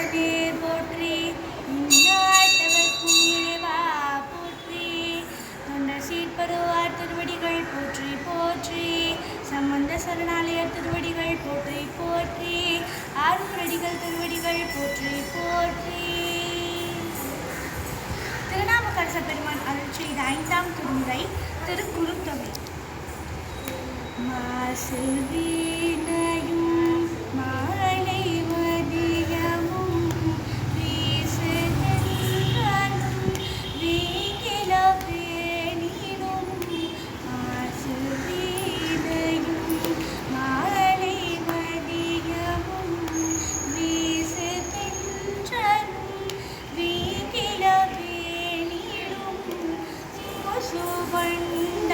ஈசனேர் போற்றி இந்நாட்டவர்க்கும் இறைவா போற்றி. தொண்டர் சீர்பருவார் திருவடிகள் போற்றி போற்றி. சம்பந்த சரணாலயர் திருவடிகள் போற்றி போற்றி. ஆறுமுரடிகள் திருவடிகள் போற்றி போற்றி. திருநாமக்கரச பெருமான் அருள் செய்த ஐந்தாம் திருமுறை திருக்குறுந்தொகை. மாசு வீ സുവർണ്ണ